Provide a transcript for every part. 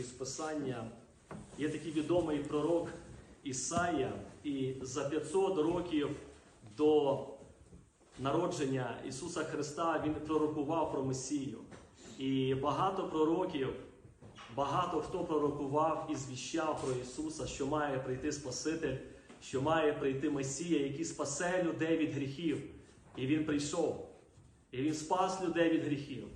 Із Писання є такий відомий пророк Ісая, і за 500 років до народження Ісуса Христа Він пророкував про Месію. І багато пророків, багато хто пророкував і звіщав про Ісуса, що має прийти Спаситель, що має прийти Месія, який спасе людей від гріхів. І Він прийшов. І Він спас людей від гріхів.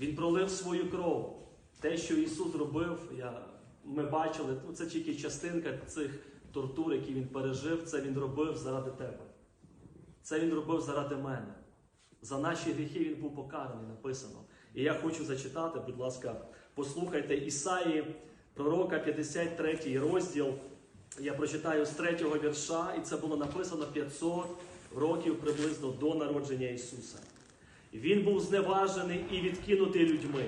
Він пролив свою кров. Те, що Ісус робив, я, ми бачили, ну, це тільки частинка цих тортур, які Він пережив, це Він робив заради тебе. Це Він робив заради мене. За наші гріхи Він був покараний, написано. І я хочу зачитати, будь ласка, послухайте Ісаї, пророка 53 розділ. Я прочитаю з 3 вірша, і це було написано 500 років приблизно до народження Ісуса. Він був зневажений і відкинутий людьми,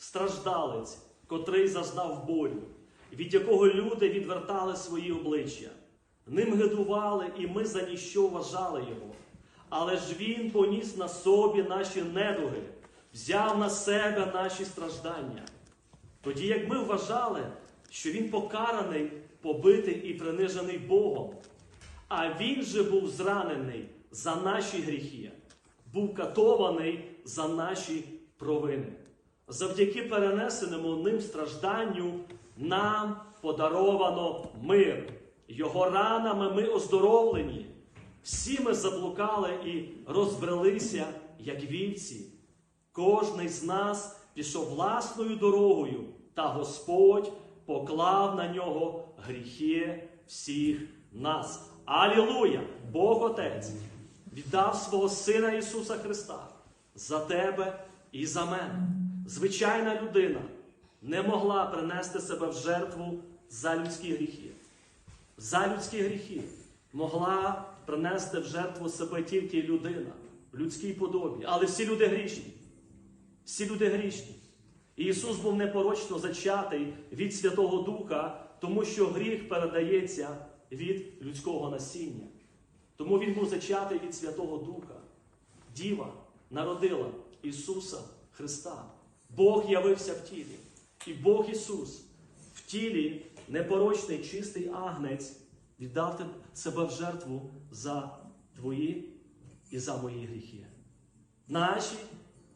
страждалець, котрий зазнав болю, від якого люди відвертали свої обличчя. Ним гидували, і ми за ніщо вважали його. Але ж він поніс на собі наші недуги, взяв на себе наші страждання. Тоді як ми вважали, що він покараний, побитий і принижений Богом, а він же був зранений за наші гріхи, був катований за наші провини. Завдяки перенесеному ним стражданню нам подаровано мир. Його ранами ми оздоровлені. Всі ми заблукали і розбрелися, як вівці. Кожний з нас пішов власною дорогою, та Господь поклав на нього гріхи всіх нас. Алілуя! Бог Отець віддав свого Сина Ісуса Христа за тебе і за мене. Звичайна людина не могла принести себе в жертву за людські гріхи. За людські гріхи могла принести в жертву себе тільки людина в людській подобі. Але всі люди грішні. Всі люди грішні. І Ісус був непорочно зачатий від Святого Духа, тому що гріх передається від людського насіння. Тому Він був зачатий від Святого Духа. Діва народила Ісуса Христа. Бог явився в тілі. І Бог Ісус в тілі непорочний, чистий агнець віддав себе в жертву за твої і за мої гріхи. Наші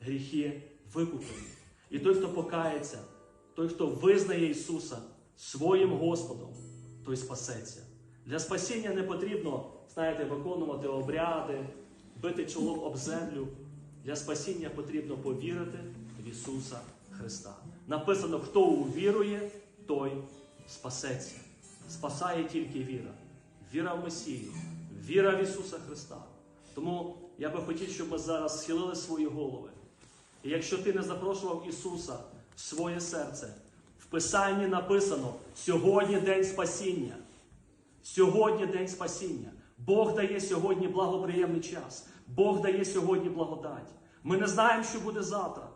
гріхи викуплені. І той, хто покається, той, хто визнає Ісуса своїм Господом, той спасеться. Для спасіння не потрібно, знаєте, виконувати обряди, бити чолом об землю. Для спасіння потрібно повірити в Ісуса Христа. Написано, хто увірує, той спасеться. Спасає тільки віра. Віра в Месію, віра в Ісуса Христа. Тому я би хотів, щоб ми зараз схилили свої голови. І якщо ти не запрошував Ісуса в своє серце, в Писанні написано сьогодні день спасіння. Сьогодні день спасіння. Бог дає сьогодні благоприємний час. Бог дає сьогодні благодать. Ми не знаємо, що буде завтра.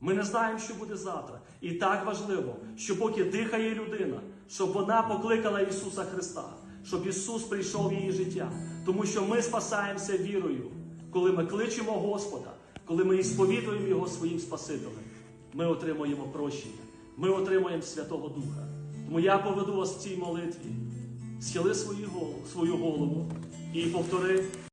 Ми не знаємо, що буде завтра. І так важливо, що поки дихає людина, щоб вона покликала Ісуса Христа, щоб Ісус прийшов в її життя. Тому що ми спасаємося вірою, коли ми кличемо Господа, коли ми ісповідуємо Його своїм Спасителем, ми отримуємо прощення, ми отримуємо Святого Духа. Тому я поведу вас в цій молитві. Схили свою голову, і повтори